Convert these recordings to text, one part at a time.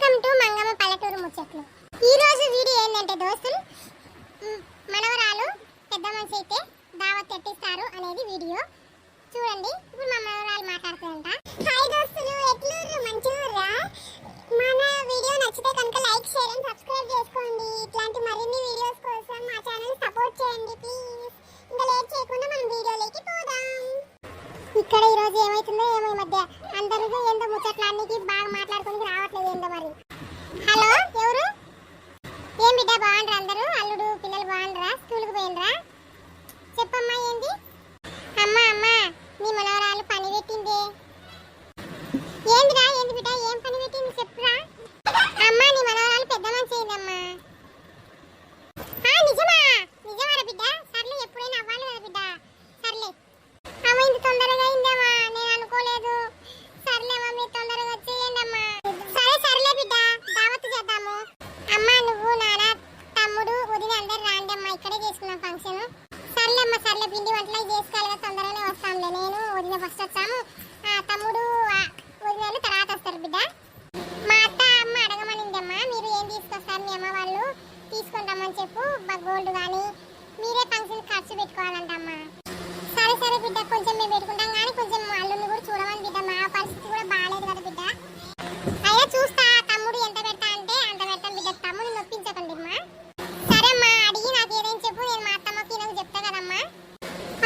Welcome to Mangamma పల్లెటూరు ముచ్చట్లు. ఈ రోజు వీడియో ఏంటంటే దోస్తులు మనవరాలు పెద్ద మనిషి అయితే దావత్ ఎట్టిస్తారు అనేది వీడియో. చూడండి ఇప్పుడు మా మనవరాలు మాట్లాడుతుందంట హాయ్ దోస్తులు ఎట్లుర్రు మంచిగా మన వీడియో నచ్చితే కనుక లైక్ షేర్ అండ్ సబ్స్క్రైబ్ చేసుకోండి ఇట్లాంటి మరిన్ని వీడియోస్ కోసం మా ఛానల్ సపోర్ట్ చేయండి ప్లీజ్ ఇంకా లేట్ చేయకుండా మనం వీడియోలోకి పోదాం ఇక్కడ ఈ రోజు ఏమైతుందో ఏమో ఈ మధ్య అందరూ ఏందో ముచ్చట్లానికి బాగా మాట్లాడుకొని రావట్లేదు ఏందో మరి హలో ఎవరు ఏం బిడ్డ బాగుండ్రా అందరూ అల్లుడు పిల్లలు బాగుండ్రా స్కూల్కి పోయినరా చెప్పమ్మా ఏంది అమ్మా అమ్మా నీ మనవరాలు పని పెట్టింది ఏందిరా ఏంది బిడ్డ ఏం పని పెట్టింది చెప్పురా అమ్మా నీ మనవరాలు పెద్ద మనిషి అయిందమ్మా ఆ, నిజమా నిజమారా బిడ్డ సర్లే ఎప్పుడైనా అవ్వాలి కదా బిడ్డ సర్లే అమ్మ ఇంత తొందరగా అయిందమ్మా నేను అనుకోలేదు సర్లే మమ్మీ తొందరగా వచ్చేయండి అమ్మా సరే సర్లే బిడ్డ దావత్ చేద్దాము అమ్మా నువ్వు నాన్న తమ్ముడు వదిన అందరు రాండి అమ్మా ఇక్కడే చేసుకున్నాం ఫంక్షన్ సర్లే అమ్మా సర్లే పిండి వంటలు అవి చేసుకోవాలి కదా తొందరగానే వస్తాంలే. నేను వదిన ఫస్ట్ వచ్చాము. తమ్ముడు వదిన తర్వాత వస్తారు బిడ్డ. మా అత్త అమ్మ అడగమనిందమ్మా మీరు ఏం తీసుకొస్తారు మీ అమ్మ వాళ్ళు? తీసుకుంటామని చెప్పు గోల్డ్ కానీ మీరే ఫంక్షన్ ఖర్చు పెట్టుకోవాలంటమ్మా సరే సరే బిడ్డ కొంచెం మేము పెట్టుకుంటాం కానీ కొంచెం అల్లుని కూడా చూడమని బిడ్డ మా పరిస్థితి కూడా బాగాలేదు కదా బిడ్డ అయ్యా చూస్తా తమ్ముడు ఎంత పెడతా అంటే అంత పెడతాం బిడ్డ తమ్ముడు నొప్పించకండి అమ్మా సరే అమ్మా అడిగి నాకు ఏదైనా చెప్పు నేను మా అత్తమ్మకి నాకు చెప్తా కదమ్మా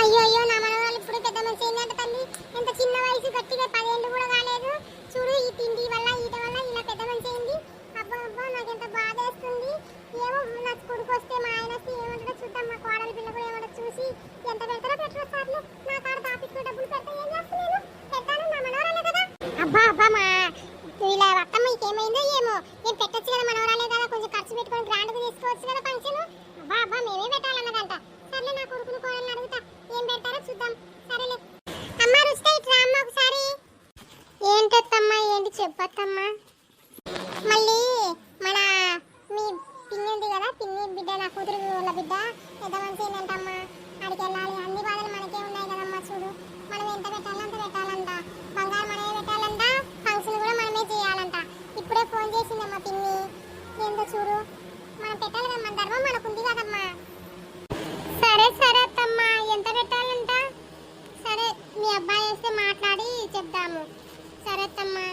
అయ్యో అయ్యో నా మనవరాలు ఇప్పుడు పెద్ద మంచి ఏంటంటే తల్లి ఎంత చిన్న వయసు గట్టిగా పదేళ్ళు కూడా కాలేదు చూడు ఈ తిండి వల్ల ఈట వల్ల ఇలా పెద్ద మంచి అయింది అబ్బా అబ్బా నాకు ఎంత బాధ వేస్తుంది ఏమో నా కొడుకు వస్తే మా ఆయన వస్తే ఏమంటాడో చూద్దాం మా కోడలి పిల్ల కూడా ఏమంటో చూసి ఎంత పెడతారో పెట్టరో సార్లు నా కాడ దాపిట్లో డబ్బులు పెడతా ఏం చేస్తున్నాను పెడతాను నా మనవరాలే కదా అబ్బా అబ్బా మా ఇలా అత్తమ్మ ఇంకేమైందో ఏమో నేను పెట్టొచ్చు కదా మనవరాలే కదా కొంచెం ఖర్చు పెట్టుకొని గ్రాండ్గా తీసుకోవచ్చు కదా ఫంక్షన్ అబ్బా అబ్బా మేమే పెట్టాలన్నదంట సర్లే నా కొడుకును కోడల్ని అడుగుతా ఏం పెడతారో చూద్దాం. సరేలే. అమ్మ రుచిత ఇట్లా అమ్మ ఒకసారి. ఏంటత్తమ్మా ఏంటి చెప్పత్తమ్మా? మళ్ళీ మన మీ పిన్ని ఉంది కదా పిన్ని బిడ్డ నా కూతురు వాళ్ళ బిడ్డ. పెద్ద అడిగి వెళ్ళాలి అన్ని బాధలు మనకే ఉన్నాయి కదమ్మా చూడు మనం ఎంత పెట్టాలో అంత పెట్టాలంట బంగారం మనమే పెట్టాలంట ఫంక్షన్ కూడా మనమే చేయాలంట ఇప్పుడే ఫోన్ చేసిందమ్మా పిన్ని ఏందో చూడు మనం పెట్టాలి కదా మన ధర్మం మనకుంది కదమ్మా సరే సరే అత్తమ్మా ఎంత పెట్టాలంట సరే మీ అబ్బాయి వస్తే మాట్లాడి చెప్దాము సరే అత్తమ్మా.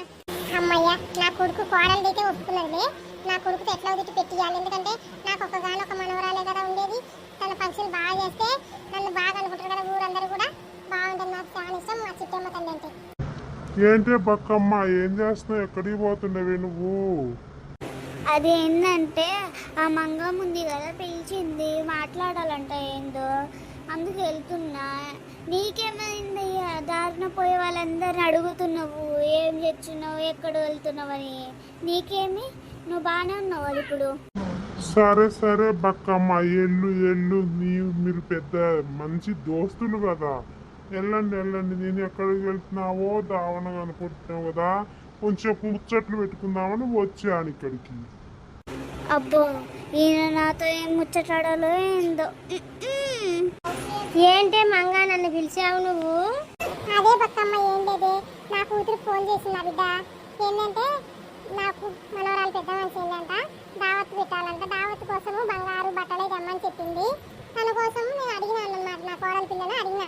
అమ్మయ్య నా కొడుకు కోడలు అయితే ఒప్పుకున్నదిలే నా కొడుకుతో ఎట్లా వదిలి పెట్టియాలి? ఎందుకంటే నాకు ఒకగానొక ఒక మనవరాలే కదా ఉండేది. తన ఫంక్షన్ బాగా చేస్తే నన్ను బాగా అనుకుంటారు కదా ఊరందరూ కూడా. బాగుంటుంది నాకు చాలా ఇష్టం మా చిట్టమ్మ తల్లి అంటే. ఏంటి బక్కమ్మ ఏం చేస్తున్నావు? ఎక్కడికి పోతుండవి నువ్వు? అదేంటంటే ఆ మంగం ఉంది కదా పిలిచింది. మాట్లాడాలంట ఏందో. అందుకు వెళ్తున్నా. నీకేమైంది దారిన పోయే వాళ్ళందరిని అడుగుతున్నావు. ఏం తెచ్చున్నావు ఎక్కడ వెళ్తున్నావు అని. నీకేమి? నువ్వు బాగానే ఉన్నావు అది ఇప్పుడు? సరే సరే బక్కమ్మ. ఎల్లు ఎల్లు. నీ మీరు పెద్ద మంచి దోస్తులు కదా. వెళ్ళండి వెళ్ళండి నేను ఎక్కడికి వెళ్తున్నావో దావన అనుకుంటున్నావు కదా. కొంచెం ముచ్చట్లు పెట్టుకుందామని వచ్చాను ఇక్కడికి. అబ్బో ఈయన నాతో ఏం ముచ్చటాడాలో ఏందో. ఏంటే మంగ నన్ను పిలిచావు నువ్వు? అదే బక్కమ్మ ఏం లేదే. నా కూతురు ఫోన్ చేసింది నా బిడ్డ. ఏంటంటే నాకు మనవరాలు పెద్ద మనిషి ఏంటంట దావత్ పెట్టాలంట. దావత్ కోసము బంగారు బట్టలే తెమ్మని చెప్పింది. తన కోసం నేను అడిగినాను అన్నమాట. నా కోడలి పిల్లని అడిగినా.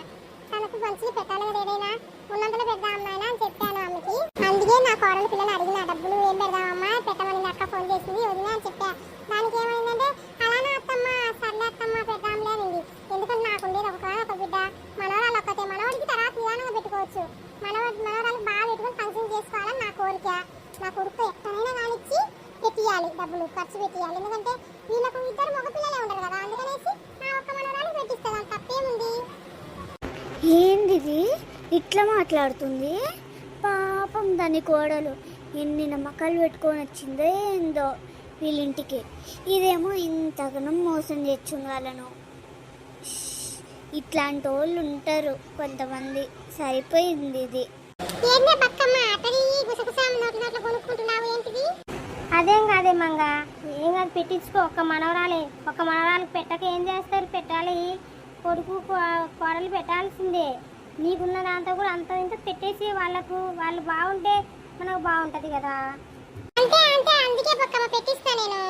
తనకు మంచిగా పెట్టాలి కదా ఏదైనా. ఉన్నంతలో పెద్ద అమ్మాయినా అని చెప్పాను ఆమెకి. అందుకే నా కోడలి పిల్లని అడిగిన. డబ్బులు ఏం పెడదామమ్మా? పెట్టమని అక్క ఫోన్ చేసింది వదినా అని చెప్పా దానికి ఏమైందంటే అలానే అత్తమ్మ సర్లే అత్తమ్మ పెడదాంలే అనింది ఎందుకంటే నాకు ఉండేది ఒక ఒక బిడ్డ మనవరాలు ఒక్కతే మనవడికి తర్వాత నిదానంగా పెట్టుకోవచ్చు మనవ మనవరాలు బాగా పెట్టుకొని ఫంక్షన్ చేసుకోవాలని నా కోరిక నా కొడుకు ఎక్కడైనా కానిచ్చి పెట్టియాలి డబ్బులు పెట్టియాలి ఎందుకంటే వీళ్ళకు ఇద్దరు మగ పిల్లలే ఉంటారు కదా. అందుకనేసి నా ఒక్క మనవరాలు తప్పేముంది ఏంది ఇది ఇట్లా మాట్లాడుతుంది? పాపం దాని కోడలు ఎన్ని నమ్మకాలు పెట్టుకొని వచ్చిందో ఏందో వీళ్ళింటికి. ఇదేమో ఇంతగనం మోసం చేస్తుంది వాళ్ళను. ఇట్లాంటి వాళ్ళు ఉంటారు కొంతమంది. సరిపోయింది ఇది. బక్కమ్మ? గుసగుస నోట్ల నోట్ల కొనుక్కుంటున్నావు ఏంటిది? అదేం కాదే మంగ. ఏం కాదు పెట్టించుకో. ఒక్క మనవరాలే. ఒక మనవరాలు పెట్టక ఏం చేస్తారు? పెట్టాలి. కొడుకు కోడలు పెట్టాల్సిందే. నీకున్న దాంతో కూడా అంత ఇంత పెట్టేసి వాళ్ళకు. వాళ్ళు బాగుంటే మనకు బాగుంటుంది కదా. అంటే అందుకే బక్కమ్మ పెట్టిస్తా నేను.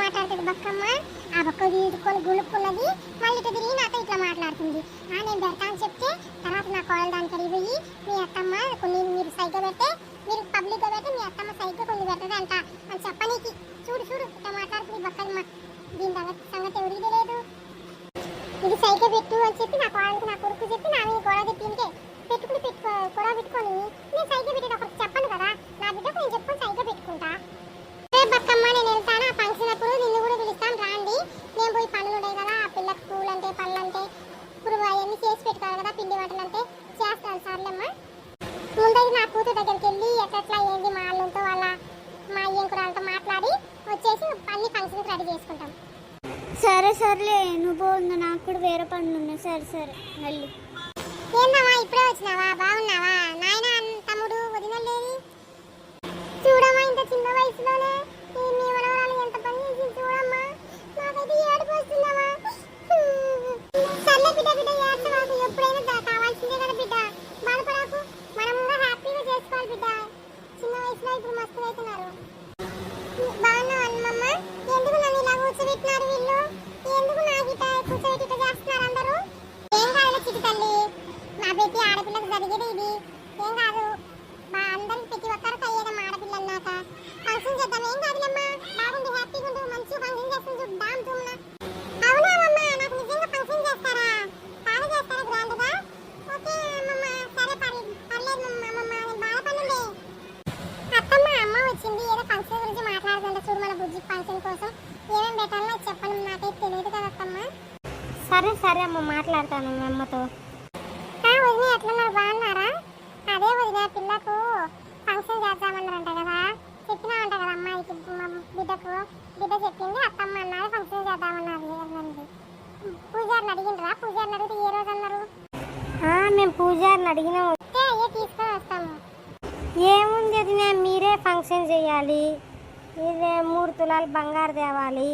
మాట్లాడుతుంది బక్కమ్మ. ఆ నేను చెప్తే తర్వాత నా కోడలు దానికి అడిగిపోయి మీ అత్తమ్మ కొన్ని మీరు సైకిల్ పెడితే మీరు పబ్లిక్గా పెడితే మీ అత్తమ్మ సైగ కొన్ని పెడుతుంది అంట. అని చెప్పనీకి. చూడు చూడు ఇట్లా మాట్లాడుతుంది బక్కమ్మ దీని సంగతి సంగతి ఎవరికి తెలియదు. ఇది సైకిల్ పెట్టు అని చెప్పి నా కోడలికి నా కొడుకు చెప్పి నా మీద గొడవ చెప్పింటే పెట్టుకుని పెట్టుకో గొడవ పెట్టుకొని నేను సైకిల్ పెట్టేది ఒకరికి చెప్పను కదా. నా బిడ్డకు నేను చెప్పుకొని సైకిల్ పెట్టుకుంటా. రే బక్కమ్మ నేను వెళ్తాను. ఆ ఫంక్షన్ అప్పుడు నిన్ను కూడా పిలుస్తాను రాండి. నేను పోయి పనులు ఉన్నాయి కదా ఆ పిల్లకి పూలు అంటే పళ్ళు అంటే ఇప్పుడు అవన్నీ చేసి పెట్టుకోవాలి కదా పిండి వంటలు అంటే. చేస్తాను సర్లేమ్మా. ముందైతే నా కూతురు దగ్గరికి వెళ్ళి ఎట్లా ఏంది మా అల్లుంతో వాళ్ళ మా అయ్యంకురాలతో మాట్లాడి వచ్చేసి అన్ని ఫంక్షన్కి రెడీ చేసుకుంటాం. సరే సర్లే. నువ్వు బాగుంది నాకు కూడా వేరే పనులు ఉన్నాయి. సరే సరే. మళ్ళీ ఏందమ్మా ఇప్పుడే వచ్చినావా? బాగున్నావా? నాయన తమ్ముడు వదినలేదు చూడమ్మా ఇంత చిన్న వయసులోనే ఈ మీ మనవరాలు ఎంత పని చేసి చూడమ్మా. నాకైతే ఏడుపు వస్తుందమ్మా. సర్లే బిడ్డ బిడ్డ ఏడ్చవాకు ఎప్పుడైనా దా- కావాల్సిందే కదా బిడ్డ బాధపడాకు మనం కూడా హ్యాపీగా చేసుకోవాలి బిడ్డ చిన్న వయసులో ఇప్పుడు మస్తు అవుతున్నారు బాగున్నావు అమ్మమ్మ ఎందుకు నన్ను ఇలా కూర్చోబెట్టినారు వీళ్ళు ఎందుకు నాకు ఇట్లా కూర్చోబెట్టి ఇట్లా చేస్తున్నారు అందరూ ఏం కాదు చిటి తల్లి నా ప్రతి ఆడపిల్లకు జరిగేది ఇది ఏం కాదు మా అందరికి ప్రతి ఒక్కరికి అయ్యేదమ్మా ఆడపిల్ల అన్నాక ఫంక్షన్ చేద్దాం ఏం కాదులమ్మా బాగుంది హ్యాపీగా ఉండు మంచి ఫంక్షన్ చేస్తుంది చూడు డామ్ తుమ్మ అవునా అమ్మమ్మ నాకు నిజంగా ఫంక్షన్ చేస్తారా బాగా చేస్తారా గ్రాండ్గా ఓకే అమ్మమ్మ సరే పర్లేదు పర్లేదు అమ్మమ్మ నేను బాధపడలే అత్తమ్మ అమ్మ వచ్చింది ఏదో ఫంక్షన్ గురించి మాట్లాడుతుంటే చూడు మన బుజ్జి ఫంక్షన్ కోసం. ఏమేమి పెట్టాలో చెప్పను చెప్పండి నాకైతే తెలియదు కదా అత్తమ్మ. సరే సరే అమ్మ మాట్లాడతాను మీ అమ్మతో. వదిన ఎట్లున్నారు? బాగున్నారా? అదే వదిన పిల్లకు ఫంక్షన్ చేద్దామన్నారంట కదా. చెప్పినామంట కదా అమ్మాయికి బిడ్డకు. బిడ్డ చెప్పింది అత్తమ్మ అన్నారు ఫంక్షన్ చేద్దామన్నారు పూజారిని అడిగినరా పూజారిని అడిగితే ఏ రోజు అన్నారు? మేము పూజారిని అడిగినాం వస్తే అయ్యే తీసుకొని వస్తాము ఏముంది అది నేను మీరే ఫంక్షన్ చేయాలి. ఇదే మూడు తులాలు బంగారు తేవాలి.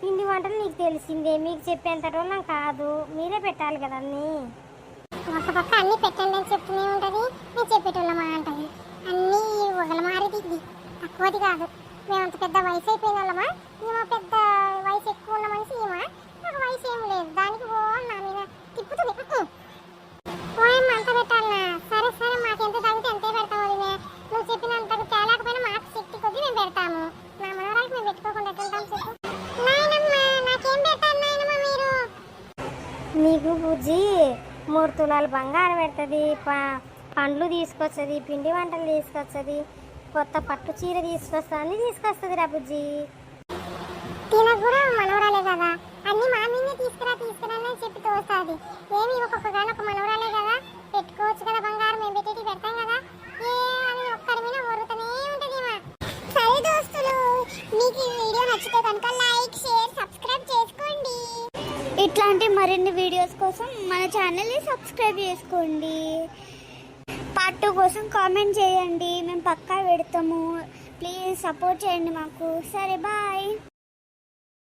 పిండి వంటలు నీకు తెలిసిందే మీకు చెప్పేంత రోజులం కాదు. మీరే పెట్టాలి కదా అన్ని. ఒక పక్క అన్నీ పెట్టండి అని చెప్తూనే ఉంటుంది. నేను చెప్పేటోళ్ళమా అంటది. అన్నీ ఒకల మారేది ఇది. తక్కువది కాదు. మేము అంత పెద్ద వయసు అయిపోయిన వాళ్ళమా? ఈమె పెద్ద వయసు ఎక్కువ ఉన్న మనిషి ఈమె? నాకు వయసు ఏం లేదు. దానికి ఓ నా మీద తిప్పుతుంది. ఉహు. పోయమ్మ అంత పెట్టాలనా సరే సరే మాకు ఎంత తగ్గితే అంతే పెడతాం నువ్వు చెప్పినంత మేము పెడతాము. మా మనవరాలకు మేము పెట్టుకోకుండా ఎట్లుంటాం చెప్పు. నాకేం పెట్టాలి నాయనమ్మ మీరు? నీకు బుజ్జి మూడు తులాలు బంగారం పెడుతుంది పండ్లు తీసుకొస్తుంది పిండి వంటలు తీసుకొస్తుంది కొత్త పట్టు చీర తీసుకొస్తా అన్నీ తీసుకొస్తుంది రా బుజ్జి తినకు కూడా మనవరాలే కదా అన్ని మా మీదే తీసుకురా తీసుకురా అని చెప్పి తోస్తుంది ఏమి ఒక్కొక్క గాని ఒక మనవరాలే కదా పెట్టుకోవచ్చు కదా బంగారం మేము పెట్టి పెడతాం కదా ఏ అని ఒక్కడి మీద వరుతూనే ఉంటుంది మా సరే దోస్తులు మీకు ఈ వీడియో నచ్చితే కనుక లైక్ షేర్ సబ్స్క్రైబ్ చేసుకోండి ఇట్లాంటి మరిన్ని వీడియోస్ కోసం మన ఛానల్ని సబ్స్క్రైబ్ చేసుకోండి. పార్ట్ టూ కోసం కామెంట్ చేయండి. మేము పక్కా పెడతాము. ప్లీజ్ సపోర్ట్ చేయండి మాకు. సరే బాయ్